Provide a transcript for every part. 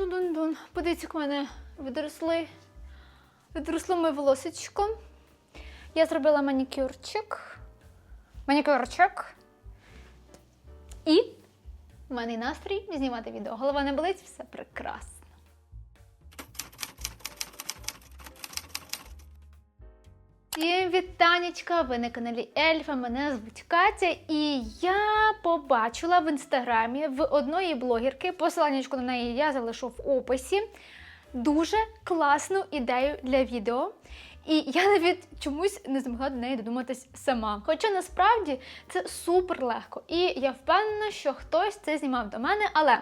Тун-тун-тун-тун. Подивіться, як в мене відросли, відросло моє волосечко. Я зробила манікюрчик. Манікюрчик. І в мене настрій знімати відео. Голова не болить, все прекрасно. Всім вітанечка! Ви на каналі Ельфа. Мене звуть Катя, і я побачила в інстаграмі в одної блогерки, посиланнячку на неї я залишу в описі. Дуже класну ідею для відео. І я навіть чомусь не змогла до неї додуматись сама. Хоча насправді це супер легко. І я впевнена, що хтось це знімав до мене. Але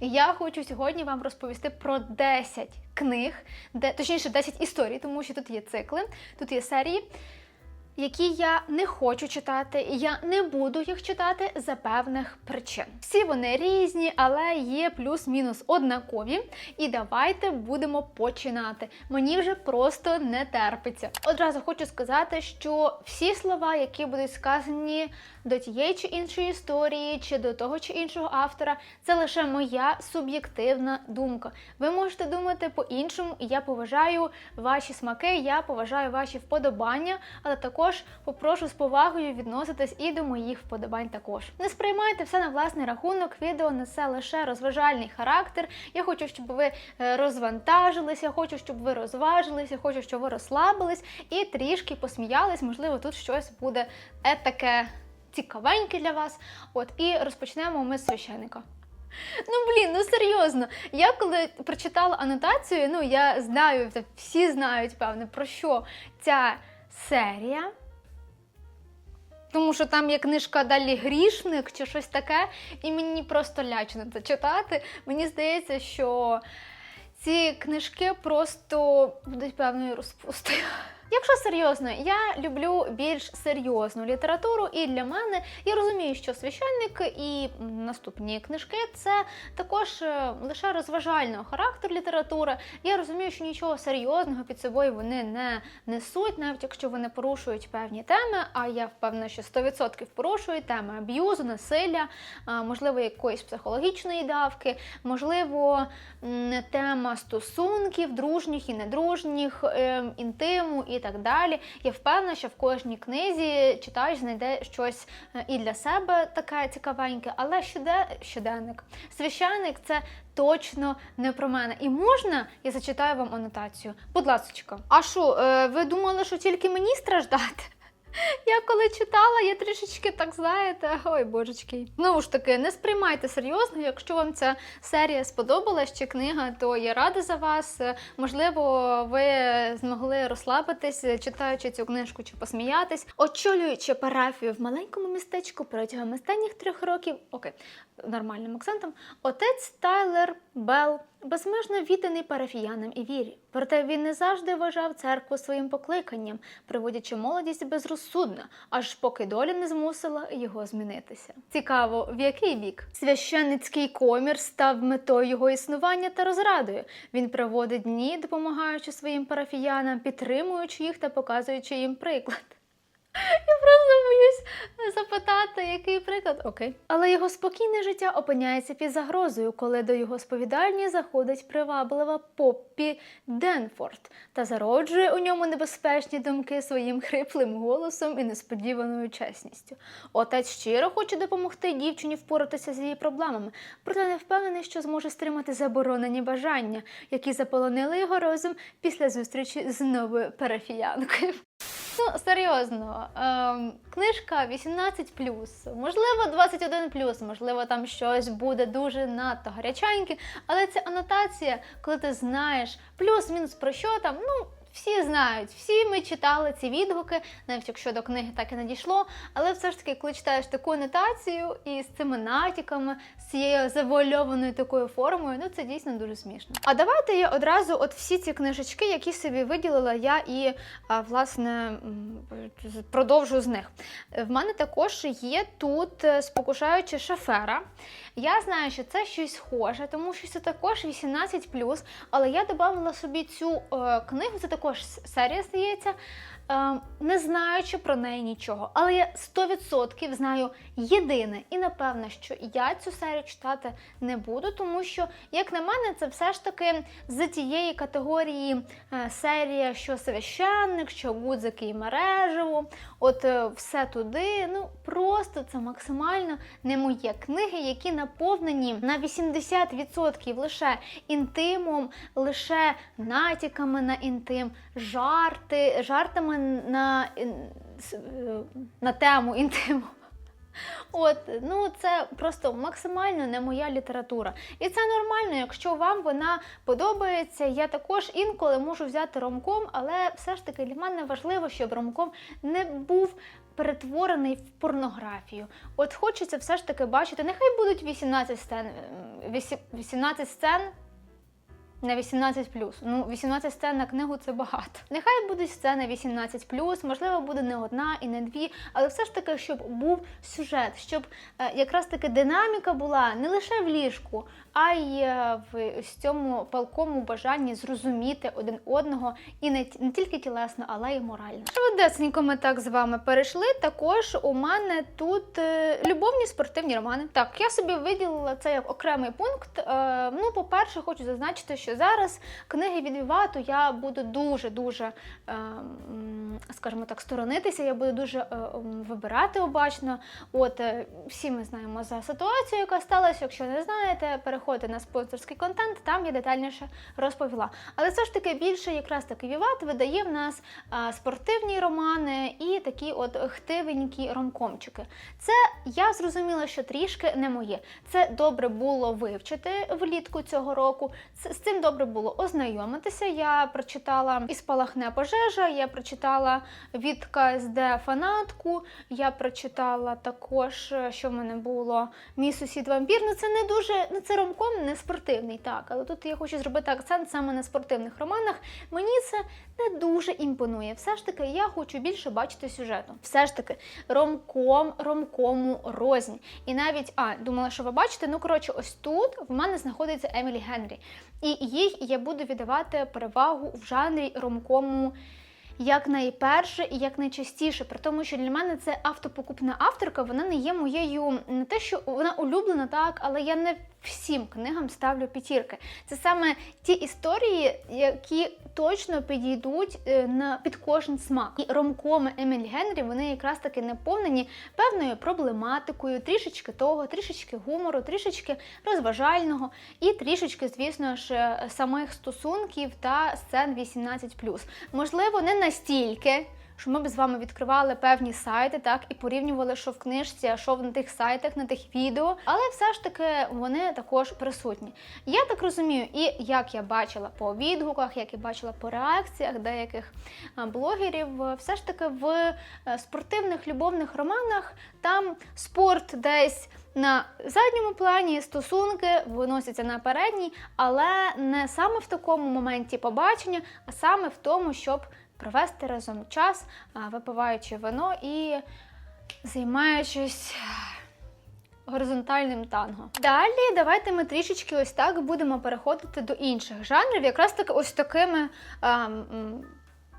я хочу сьогодні вам розповісти про 10 книг, де точніше 10 історій, тому що тут є цикли, тут є серії. Які я не хочу читати, і я не буду їх читати за певних причин. Всі вони різні, але є плюс-мінус однакові. І давайте будемо починати. Мені вже просто не терпиться. Одразу хочу сказати, що всі слова, які будуть сказані до тієї чи іншої історії, чи до того чи іншого автора, це лише моя суб'єктивна думка. Ви можете думати по-іншому, і я поважаю ваші смаки, я поважаю ваші вподобання, але також попрошу з повагою відноситись і до моїх вподобань також. Не сприймайте все на власний рахунок. Відео несе лише розважальний характер. Я хочу, щоб ви е, розвантажилися, хочу, щоб ви розважилися, хочу, щоб ви розслабились і трішки посміялись. Можливо, тут щось буде е, таке цікавеньке для вас. От і розпочнемо ми з священника. Ну блін, ну серйозно. Я коли прочитала анотацію, ну я знаю, всі знають, певне, про що ця серія. Тому що там є книжка далі грішник чи щось таке, і мені просто лячно це читати. Мені здається, що ці книжки просто будуть певною розпустою. Якщо серйозно, я люблю більш серйозну літературу, і для мене я розумію, що священник і наступні книжки це також е, лише розважального характеру література. Я розумію, що нічого серйозного під собою вони не несуть, навіть якщо вони порушують певні теми. А я впевнена, що 100% порушують теми аб'юзу, насилля, можливо, якоїсь психологічної давки, можливо, тема стосунків, дружніх і недружніх, ем, інтиму і так далі. Я впевнена, що в кожній книзі читач знайде щось е, і для себе таке цікавеньке, але щоде... щоденник. Священник це точно не про мене. І можна, я зачитаю вам анотацію. Будь ласка. А що, е, ви думали, що тільки мені страждати? Я коли читала, я трішечки так знаєте, ой божечки. Знову ж таки, не сприймайте серйозно. Якщо вам ця серія сподобалась чи книга, то я рада за вас. Можливо, ви змогли розслабитись, читаючи цю книжку чи посміятись, очолюючи парафію в маленькому містечку протягом останніх трьох років. Окей, нормальним акцентом. Отець Тайлер Белл безмежно відданий парафіянам і вірі. Проте він не завжди вважав церкву своїм покликанням, приводячи молодість безрозсудно, аж поки доля не змусила його змінитися. Цікаво, в який бік священницький комір став метою його існування та розрадою. Він проводить дні, допомагаючи своїм парафіянам, підтримуючи їх та показуючи їм приклад. Я просто боюсь запитати, який приклад. Окей. Але його спокійне життя опиняється під загрозою, коли до його сповідальні заходить приваблива Поппі Денфорд та зароджує у ньому небезпечні думки своїм хриплим голосом і несподіваною чесністю. Отець щиро хоче допомогти дівчині впоратися з її проблемами, проте не впевнений, що зможе стримати заборонені бажання, які заполонили його розум після зустрічі з новою парафіянкою. Ну, серйозно, ем, книжка 18, можливо, 21, можливо, там щось буде дуже надто гаряченьке, але це анотація, коли ти знаєш плюс-мінус про що там, ну. Всі знають, всі ми читали ці відгуки, навіть якщо до книги так і не дійшло. Але все ж таки, коли читаєш таку анотацію і з цими натяками, з цією завуальованою такою формою, ну це дійсно дуже смішно. А давайте я одразу, от всі ці книжечки, які собі виділила, я і власне продовжу з них. В мене також є тут е, спокушаючи шафера. Я знаю, що це щось схоже, тому що це також 18, але я додавала собі цю е, книгу, це також серія здається. Е, не знаючи про неї нічого. Але я 100% знаю єдине, і напевно, що я цю серію читати не буду, тому що, як на мене, це все ж таки з тієї категорії е, серія, що священник, що гудзики і мережево. От е, все туди. Ну просто це максимально не мої книги, які наповнені на 80% лише інтимом, лише натяками на інтим, жарти, жартами на, е, на тему інтиму. От, ну це просто максимально не моя література. І це нормально, якщо вам вона подобається. Я також інколи можу взяти ромком, але все ж таки для мене важливо, щоб ромком не був перетворений в порнографію. От хочеться все ж таки бачити, нехай будуть 18 сцен, ем, 18 сцен. На 18 Ну, 18 сцен на книгу це багато. Нехай будуть сцени 18 можливо, буде не одна і не дві, але все ж таки, щоб був сюжет, щоб е, якраз таки динаміка була не лише в ліжку, а й е, в цьому палкому бажанні зрозуміти один одного і не, не тільки тілесно, але й морально. Швидесенько ми так з вами перейшли. Також у мене тут е, любовні спортивні романи. Так, я собі виділила це як окремий пункт. Е, ну, по-перше, хочу зазначити, що зараз книги від Вівату я буду дуже дуже, е, скажімо так, сторонитися. Я буду дуже е, вибирати обачно. От е, всі ми знаємо за ситуацію, яка сталася. Якщо не знаєте, переходьте на спонсорський контент, там я детальніше розповіла. Але все ж таки більше якраз таки Віват видає в нас спортивні романи і такі от хтивенькі ромкомчики. Це я зрозуміла, що трішки не моє. Це добре було вивчити влітку цього року. З цим добре було ознайомитися. Я прочитала і спалахне пожежа, я прочитала від КСД фанатку, я прочитала також, що в мене було Мій сусід вампір. Ну це не дуже, ну це ромком не спортивний, так. Але тут я хочу зробити акцент саме на спортивних романах. Мені це не дуже імпонує. Все ж таки, я хочу більше бачити сюжету. Все ж таки, ромком, ромкому рознь. І навіть, а, думала, що ви бачите, ну коротше, ось тут в мене знаходиться Емілі Генрі. І їй я буду віддавати перевагу в жанрі ромкому як найперше і як найчастіше, при тому, що для мене це автопокупна авторка, вона не є моєю не те, що вона улюблена, так, але я не всім книгам ставлю п'ятірки. Це саме ті історії, які точно підійдуть е, на під кожен смак. І ромкоми Емілі Генрі вони якраз таки наповнені певною проблематикою, трішечки того, трішечки гумору, трішечки розважального і трішечки, звісно ж, е, самих стосунків та сцен 18+. Можливо, не настільки. Що ми б з вами відкривали певні сайти, так і порівнювали, що в книжці, а що на тих сайтах, на тих відео, але все ж таки вони також присутні. Я так розумію, і як я бачила по відгуках, як я бачила по реакціях деяких блогерів, все ж таки в е, спортивних любовних романах там спорт десь. На задньому плані стосунки виносяться на передній, але не саме в такому моменті побачення, а саме в тому, щоб провести разом час, випиваючи вино і займаючись горизонтальним танго. Далі давайте ми трішечки ось так будемо переходити до інших жанрів, якраз таки ось такими. а, м,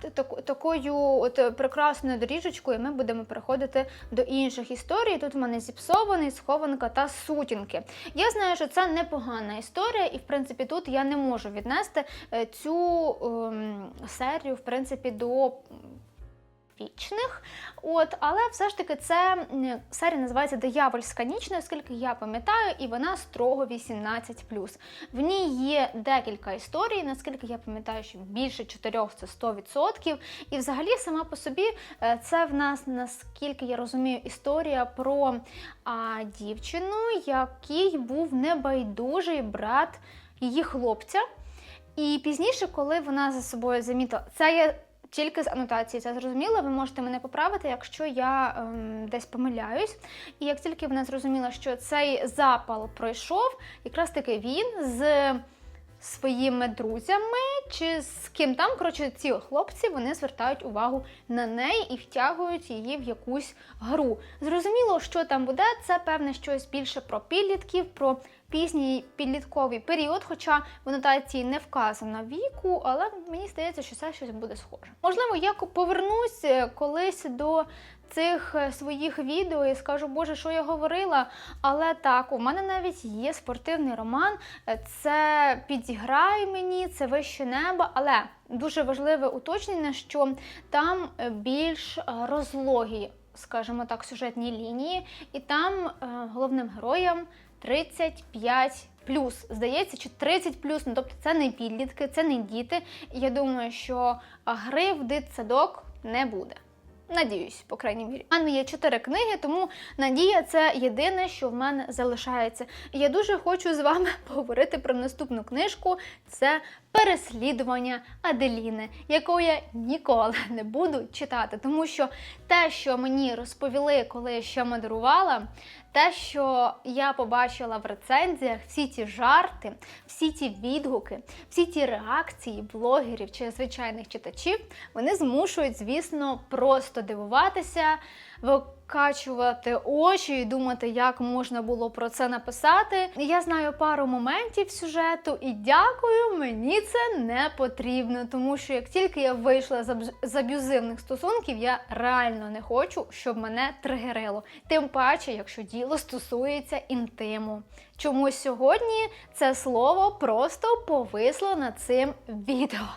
так- Такою от е, прекрасною доріжечкою ми будемо переходити до інших історій. Тут в мене зіпсований, схованка та сутінки. Я знаю, що це непогана історія, і в принципі тут я не можу віднести е, цю ем, серію в принципі до вічних. От, але все ж таки це серія називається Диявольська ніч, наскільки я пам'ятаю, і вона строго 18+. В ній є декілька історій, наскільки я пам'ятаю, що більше чотирьох це 100%. І взагалі сама по собі е, це в нас, наскільки я розумію, історія про а, дівчину, який був небайдужий брат її хлопця. І пізніше, коли вона за собою замітила, це є тільки з анотації, це зрозуміло. Ви можете мене поправити, якщо я ем, десь помиляюсь. І як тільки вона зрозуміла, що цей запал пройшов, якраз таки він з своїми друзями чи з ким там, коротше, ці хлопці вони звертають увагу на неї і втягують її в якусь гру. Зрозуміло, що там буде, це певне щось більше про підлітків, про пізній підлітковий період, хоча в анотації не вказано віку, але мені здається, що це щось буде схоже. Можливо, я повернусь е, колись до цих е, своїх відео і скажу, Боже, що я говорила. Але так, у мене навіть є спортивний роман. Е, Це підіграй мені, це вище небо. Але дуже важливе уточнення, що там більш розлогі, скажімо так, сюжетні лінії, і там головним героям 35 плюс. Здається, чи 30 плюс, ну тобто це не підлітки, це не діти. Я думаю, що гри в дитсадок не буде. Надіюсь, по крайній мірі. У мене є чотири книги, тому надія це єдине, що в мене залишається. Я дуже хочу з вами поговорити про наступну книжку. Це переслідування Аделіни, яку я ніколи не буду читати, тому що те, що мені розповіли, коли я ще модерувала, те, що я побачила в рецензіях, всі ті жарти, всі ті відгуки, всі ті реакції блогерів чи звичайних читачів, вони змушують, звісно, просто дивуватися, викачувати очі і думати, як можна було про це написати. Я знаю пару моментів сюжету, і дякую, мені це не потрібно, тому що як тільки я вийшла з аб'юзивних стосунків, я реально не хочу, щоб мене тригерило. Тим паче, якщо діло стосується інтиму. Чомусь сьогодні це слово просто повисло над цим відео.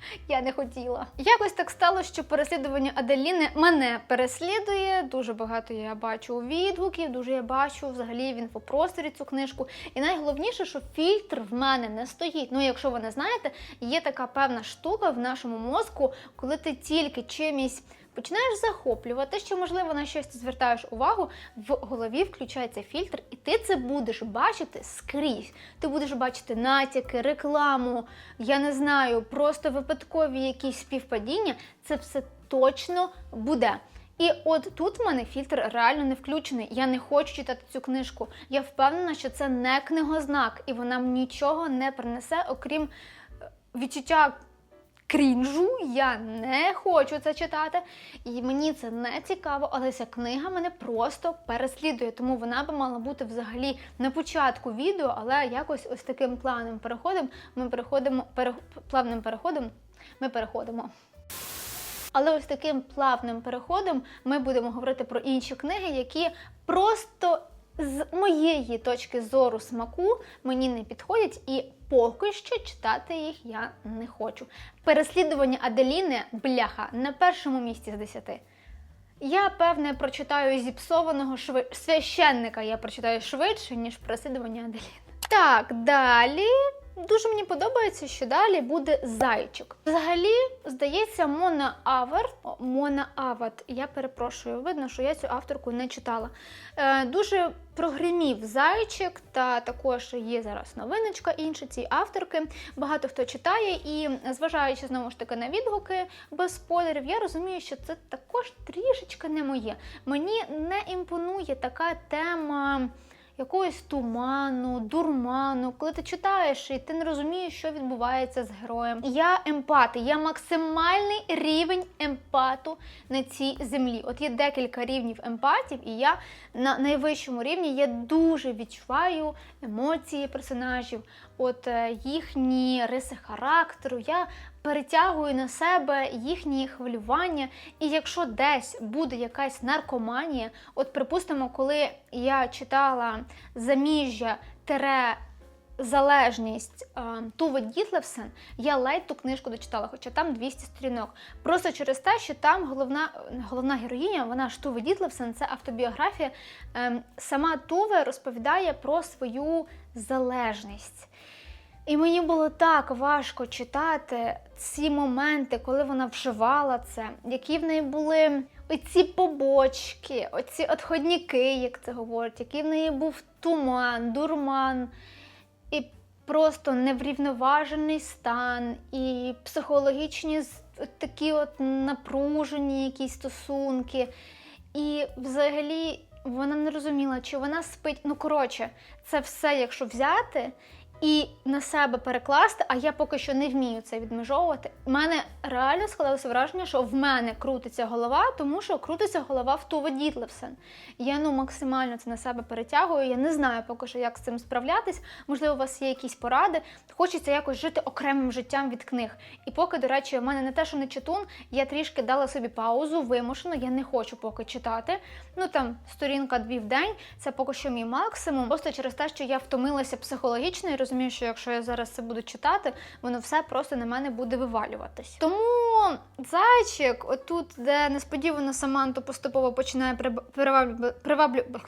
Я не хотіла. Якось так стало, що переслідування Аделіни мене переслідує. Дуже багато я бачу відгуків, дуже я бачу взагалі в інфопросторі цю книжку. І найголовніше, що фільтр в мене не стоїть. Ну, якщо ви не знаєте, є така певна штука в нашому мозку, коли ти тільки чимось. Починаєш захоплювати, що можливо на щось ти звертаєш увагу, в голові включається фільтр, і ти це будеш бачити скрізь. Ти будеш бачити натяки, рекламу, я не знаю, просто випадкові якісь співпадіння. Це все точно буде. І от тут в мене фільтр реально не включений. Я не хочу читати цю книжку. Я впевнена, що це не книгознак, і вона нічого не принесе, окрім е, відчуття крінжу. Я не хочу це читати, і мені це не цікаво, але ця книга мене просто переслідує, тому вона би мала бути взагалі на початку відео, але якось ось таким плавним переходом ми переходимо пере, плавним переходом. Ми переходимо. Але ось таким плавним переходом ми будемо говорити про інші книги, які просто з моєї точки зору смаку мені не підходять, і поки що читати їх я не хочу. Переслідування Аделіни бляха на першому місці з десяти. Я, певне, прочитаю зіпсованого шви... священника, я прочитаю швидше, ніж переслідування Аделіни. Так, далі. Дуже мені подобається, що далі буде зайчик. Взагалі, здається, Мона Авер, Мона Ават, я перепрошую, видно, що я цю авторку не читала. Е, дуже прогримів зайчик, та також є зараз новиночка інша цієї авторки. Багато хто читає, і зважаючи знову ж таки на відгуки без спойлерів, я розумію, що це також трішечки не моє. Мені не імпонує така тема якогось туману, дурману, коли ти читаєш і ти не розумієш, що відбувається з героєм. Я емпат, я максимальний рівень емпату на цій землі. От є декілька рівнів емпатів, і я на найвищому рівні я дуже відчуваю емоції персонажів, от е, їхні риси характеру. Я перетягую на себе їхні хвилювання. І якщо десь буде якась наркоманія, от припустимо, коли я читала заміжжя тере. Залежність Туве Дітлевсен, я ледь ту книжку дочитала, хоча там 200 сторінок. Просто через те, що там головна головна героїня, вона ж Туве Дітлевсен, це автобіографія. Е, сама Туве розповідає про свою залежність. І мені було так важко читати ці моменти, коли вона вживала це, які в неї були оці побочки, оці отходніки, як це говорять, який в неї був туман, дурман, і просто неврівноважений стан, і психологічні такі от напружені якісь стосунки. І взагалі вона не розуміла, чи вона спить. Ну, коротше, це все, якщо взяти і на себе перекласти, а я поки що не вмію це відмежовувати. У мене реально складалося враження, що в мене крутиться голова, тому що крутиться голова в Туве Дітлевсен. Я ну максимально це на себе перетягую. Я не знаю поки що, як з цим справлятись. Можливо, у вас є якісь поради. Хочеться якось жити окремим життям від книг. І поки, до речі, в мене не те, що не читун, я трішки дала собі паузу, вимушено. Я не хочу поки читати. Ну там сторінка дві в день. Це поки що мій максимум. Просто через те, що я втомилася психологічно і розумію, що якщо я зараз це буду читати, воно все просто на мене буде вивалюватись. Тому зайчик, отут, де несподівано Саманту поступово починає приваблю- приваблю-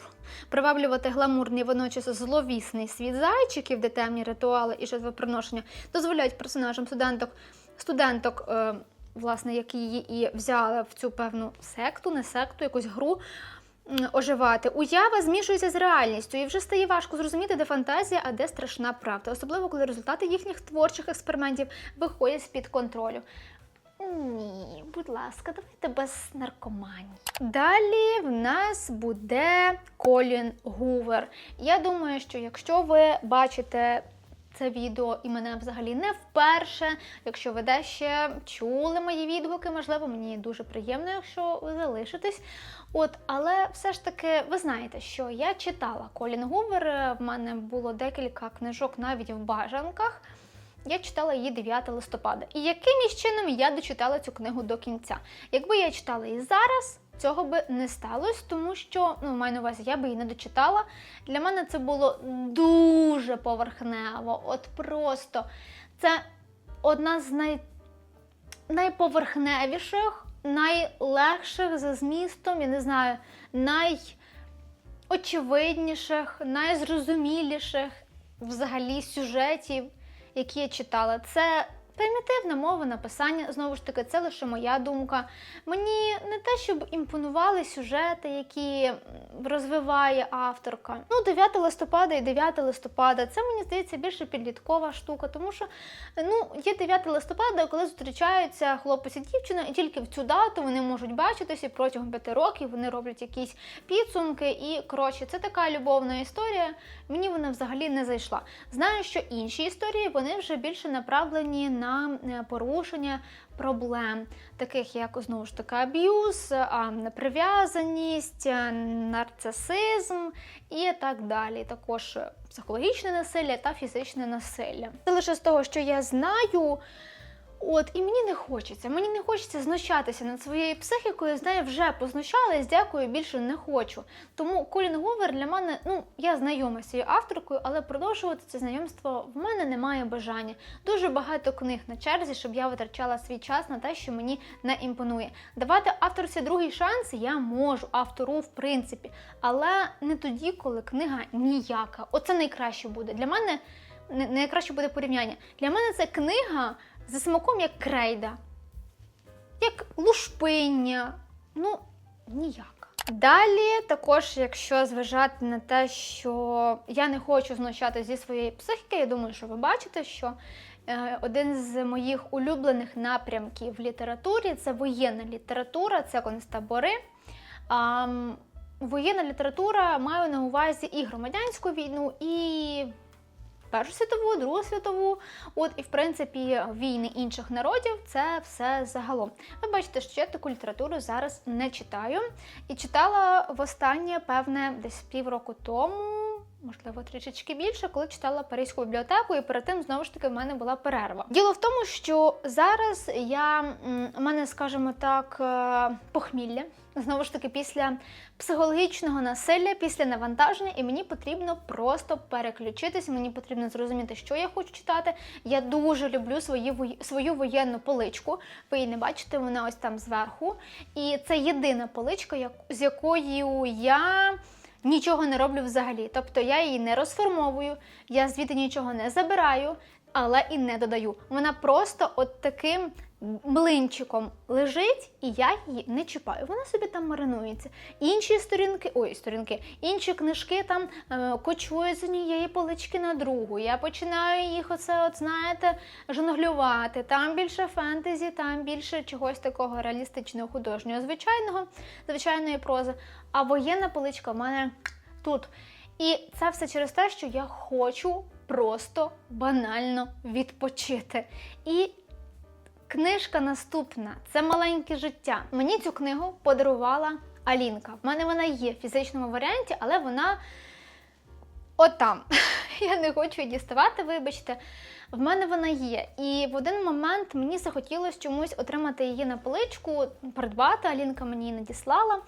приваблювати гламурний водночас зловісний світ зайчиків, де темні ритуали і жертвоприношення дозволяють персонажам студенток студенток. Е, Власне, які її і взяли в цю певну секту, не секту, якусь гру оживати. Уява змішується з реальністю, і вже стає важко зрозуміти, де фантазія, а де страшна правда, особливо коли результати їхніх творчих експериментів виходять з-під контролю. Ні, будь ласка, давайте без наркоманії. Далі в нас буде Колін Гувер. Я думаю, що якщо ви бачите це відео і мене взагалі не вперше, якщо ви дещо чули мої відгуки, можливо, мені дуже приємно, якщо ви залишитесь. От, але все ж таки, ви знаєте, що я читала Колін Гувер. В мене було декілька книжок навіть в бажанках. Я читала її 9 листопада. І якимось чином я дочитала цю книгу до кінця. Якби я читала її зараз, цього би не сталося, тому що, ну, маю на увазі, я би її не дочитала. Для мене це було дуже поверхнево. От просто це одна з най... найповерхневіших, найлегших за змістом, я не знаю, найочевидніших, найзрозуміліших взагалі сюжетів які я читала. Це примітивна мова написання, знову ж таки, це лише моя думка. Мені не те, щоб імпонували сюжети, які розвиває авторка. Ну, 9 листопада і 9 листопада це мені здається більше підліткова штука, тому що ну, є 9 листопада, коли зустрічаються хлопець і дівчина, і тільки в цю дату вони можуть бачитися і протягом 5 років вони роблять якісь підсумки. І коротше, це така любовна історія. Мені вона взагалі не зайшла. Знаю, що інші історії вони вже більше направлені на е, порушення проблем, таких як знову ж таки аб'юз, а, неприв'язаність, е, нарцисизм і так далі. Також е, психологічне насилля та фізичне насилля. Це лише з того, що я знаю. От, і мені не хочеться. Мені не хочеться знущатися над своєю психікою. З нею вже познущалась, дякую, більше не хочу. Тому Колін Говер для мене, ну я знайома з цією авторкою, але продовжувати це знайомство в мене немає бажання. Дуже багато книг на черзі, щоб я витрачала свій час на те, що мені не імпонує. Давати авторці другий шанс я можу, автору в принципі, але не тоді, коли книга ніяка. Оце найкраще буде. Для мене не- найкраще буде порівняння. Для мене це книга за смаком як крейда, як лушпиння. Ну, ніяк. Далі, також, якщо зважати на те, що я не хочу знущати зі своєї психіки, я думаю, що ви бачите, що е, один з моїх улюблених напрямків в літературі це воєнна література, це концтабори. Воєнна література маю на увазі і громадянську війну, і Першу світову, Другу світову, от і в принципі війни інших народів це все загалом. Ви бачите, що я таку літературу зараз не читаю. І читала востаннє, певне, десь півроку тому, можливо, трішечки більше, коли читала Паризьку бібліотеку, і перед тим знову ж таки в мене була перерва. Діло в тому, що зараз я у мене, скажімо так, е, похмілля. Знову ж таки, після психологічного насилля, після навантаження, і мені потрібно просто переключитись. Мені потрібно зрозуміти, що я хочу читати. Я дуже люблю свої, свою воєнну поличку. Ви її не бачите, вона ось там зверху. І це єдина поличка, з якою я. Нічого не роблю взагалі. Тобто я її не розформовую, я звідти нічого не забираю, але і не додаю. Вона просто от таким млинчиком лежить, і я її не чіпаю. Вона собі там маринується. Інші сторінки, ой, сторінки, інші книжки там е, кочують з однієї полички на другу. Я починаю їх оце, от знаєте, жонглювати. Там більше фентезі, там більше чогось такого реалістичного, художнього, звичайного, звичайної прози. А воєнна поличка в мене тут. І це все через те, що я хочу просто банально відпочити. І книжка наступна це маленьке життя. Мені цю книгу подарувала Алінка. В мене вона є в фізичному варіанті, але вона отам. Я не хочу її діставати, вибачте. В мене вона є. І в один момент мені захотілося чомусь отримати її на поличку, придбати. Алінка мені її надіслала.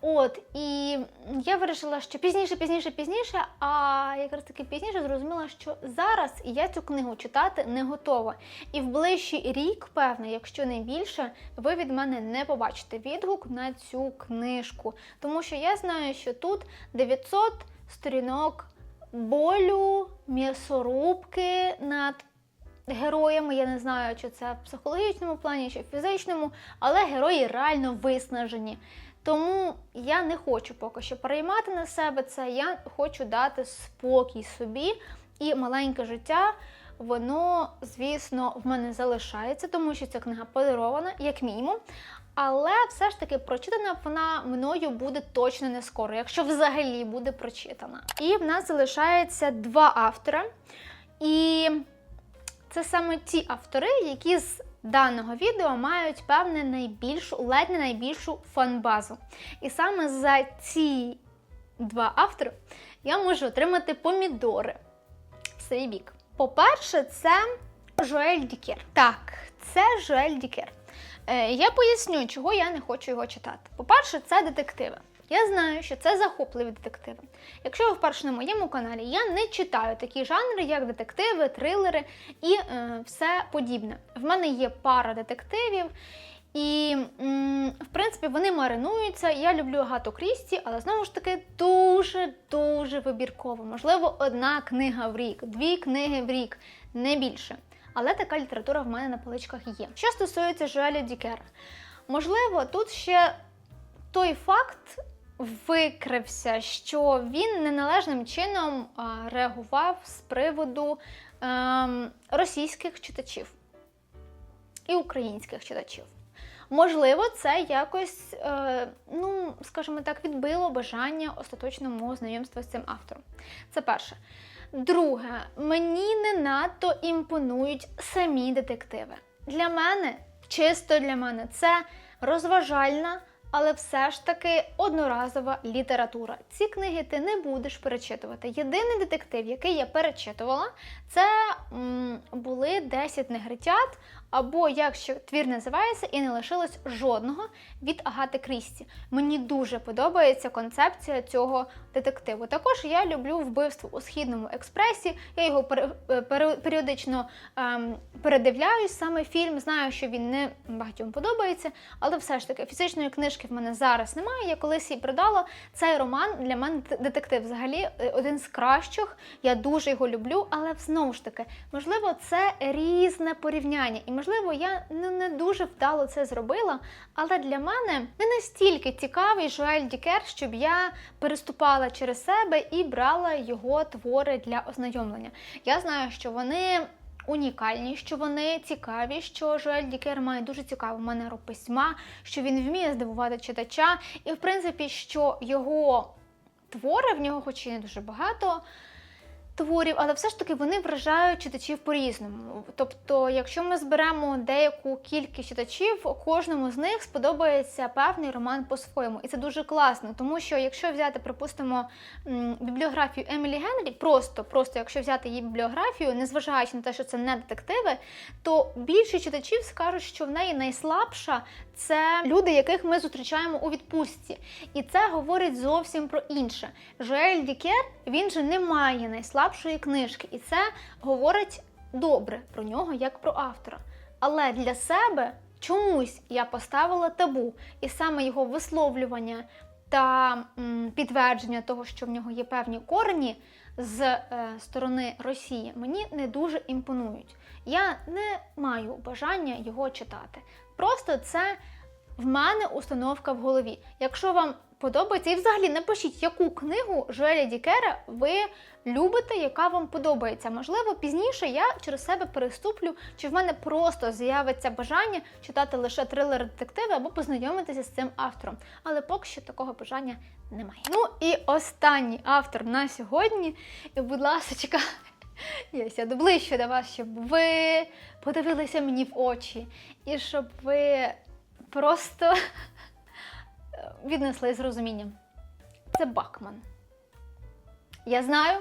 От, і я вирішила, що пізніше, пізніше, пізніше, а якраз таки пізніше зрозуміла, що зараз я цю книгу читати не готова. І в ближчий рік, певно, якщо не більше, ви від мене не побачите відгук на цю книжку. Тому що я знаю, що тут 900 сторінок болю, м'ясорубки над героями. Я не знаю, чи це в психологічному плані, чи в фізичному, але герої реально виснажені. Тому я не хочу поки що переймати на себе це. Я хочу дати спокій собі і маленьке життя. Воно, звісно, в мене залишається, тому що ця книга подарована, як мінімум. Але все ж таки прочитана вона мною буде точно не скоро, якщо взагалі буде прочитана. І в нас залишається два автора. І це саме ті автори, які з даного відео мають певне найбільшу, ледь не найбільшу фан-базу. І саме за ці два автори я можу отримати помідори в свій бік. По-перше, це Жоель Дікер. Так, це Жоель Дікер. Е, я поясню, чого я не хочу його читати. По-перше, це детективи. Я знаю, що це захопливі детективи. Якщо ви вперше на моєму каналі, я не читаю такі жанри, як детективи, трилери і е, все подібне. В мене є пара детективів, і, в принципі, вони маринуються. Я люблю Агату Крісті, але знову ж таки дуже-дуже вибірково. Можливо, одна книга в рік, дві книги в рік, не більше. Але така література в мене на поличках є. Що стосується Жуеля Дікера, можливо, тут ще той факт викрився, що він неналежним чином реагував з приводу ем, російських читачів і українських читачів. Можливо, це якось, е, ну, скажімо так, відбило бажання остаточного мого знайомства з цим автором. Це перше. Друге, мені не надто імпонують самі детективи. Для мене, чисто для мене, це розважальна, але все ж таки одноразова література. Ці книги ти не будеш перечитувати. Єдиний детектив, який я перечитувала, це м, були 10 негритят, або як ще твір називається, і не лишилось жодного від Агати Крісті. Мені дуже подобається концепція цього детективу. Також я люблю вбивство у східному експресі. Я його е, періодично ем, передивляюсь. Саме фільм знаю, що він не багатьом подобається, але все ж таки фізичної книжки в мене зараз немає. Я колись її продала. Цей роман для мене детектив взагалі е, один з кращих. Я дуже його люблю, але знову ж таки, можливо, це різне порівняння, і можливо, я не, не дуже вдало це зробила. Але для мене не настільки цікавий Жуель Дікер, щоб я переступала через себе і брала його твори для ознайомлення. Я знаю, що вони. Унікальні, що вони цікаві, що Жуель Дікер має дуже цікаву манеру письма, що він вміє здивувати читача, і в принципі, що його твори, в нього хоч і не дуже багато творів, але все ж таки вони вражають читачів по-різному. Тобто, якщо ми зберемо деяку кількість читачів, кожному з них сподобається певний роман по-своєму. І це дуже класно, тому що якщо взяти, припустимо, бібліографію Емілі Генрі, просто, просто якщо взяти її бібліографію, незважаючи на те, що це не детективи, то більшість читачів скажуть, що в неї найслабша це люди, яких ми зустрічаємо у відпустці. І це говорить зовсім про інше. Жоель Дікер він же не має найслабшої книжки, і це говорить добре про нього як про автора. Але для себе чомусь я поставила табу, і саме його висловлювання та підтвердження того, що в нього є певні корені з е, сторони Росії, мені не дуже імпонують. Я не маю бажання його читати. Просто це в мене установка в голові. Якщо вам подобається, і взагалі напишіть, яку книгу Жоеля Дікера ви любите, яка вам подобається. Можливо, пізніше я через себе переступлю, чи в мене просто з'явиться бажання читати лише трилери детективи або познайомитися з цим автором. Але поки що такого бажання немає. Ну і останній автор на сьогодні. Будь ласка, Я сяду ближче до вас, щоб ви подивилися мені в очі. І щоб ви просто віднесли з розумінням. Це Бакман. Я знаю,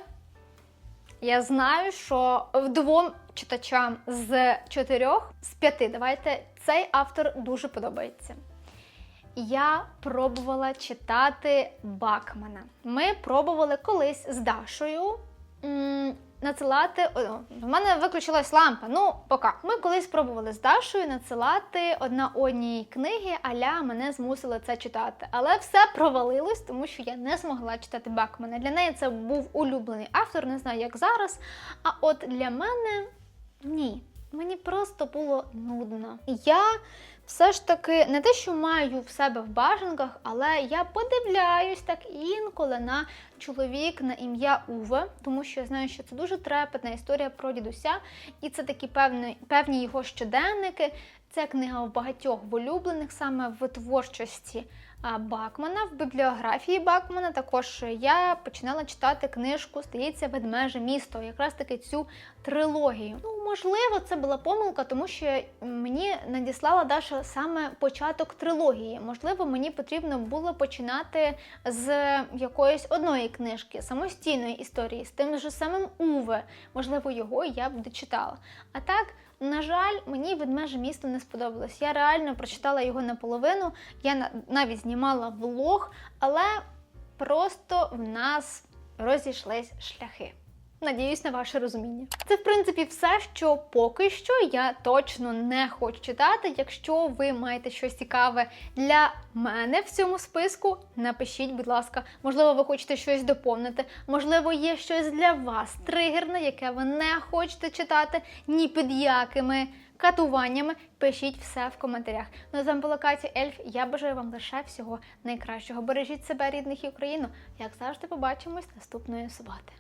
я знаю, що двом читачам з чотирьох, з п'яти, давайте, цей автор дуже подобається. Я пробувала читати Бакмана. Ми пробували колись з Дашою надсилати. В мене виключилась лампа. Ну, поки. Ми колись пробували з Дашою надсилати одна одній книги, аля мене змусили це читати. Але все провалилось, тому що я не змогла читати Бакмана. Для неї це був улюблений автор, не знаю, як зараз. А от для мене ні. Мені просто було нудно. Я все ж таки не те, що маю в себе в бажанках, але я подивляюсь так інколи на чоловік на ім'я Уве, тому що я знаю, що це дуже трепетна історія про дідуся, і це такі певні, певні його щоденники. Це книга в багатьох в улюблених саме в творчості Бакмана, в бібліографії Бакмана. Також я починала читати книжку Стається ведмеже місто, якраз таки цю трилогію. Ну, можливо, це була помилка, тому що мені надіслала Даша саме початок трилогії. Можливо, мені потрібно було починати з якоїсь одної книжки, самостійної історії, з тим же самим Уве. Можливо, його я б дочитала. А так. На жаль, мені ведмеже місто не сподобалось. Я реально прочитала його наполовину. Я на- навіть знімала влог, але просто в нас розійшлись шляхи. Надіюсь на ваше розуміння. Це, в принципі, все, що поки що я точно не хочу читати. Якщо ви маєте щось цікаве для мене в цьому списку, напишіть, будь ласка, можливо, ви хочете щось доповнити, можливо, є щось для вас тригерне, яке ви не хочете читати ні під якими катуваннями. Пишіть все в коментарях. Ну а з вами була Катя Ельф. Я бажаю вам лише всього найкращого. Бережіть себе, рідних і Україну. Як завжди, побачимось наступної суботи.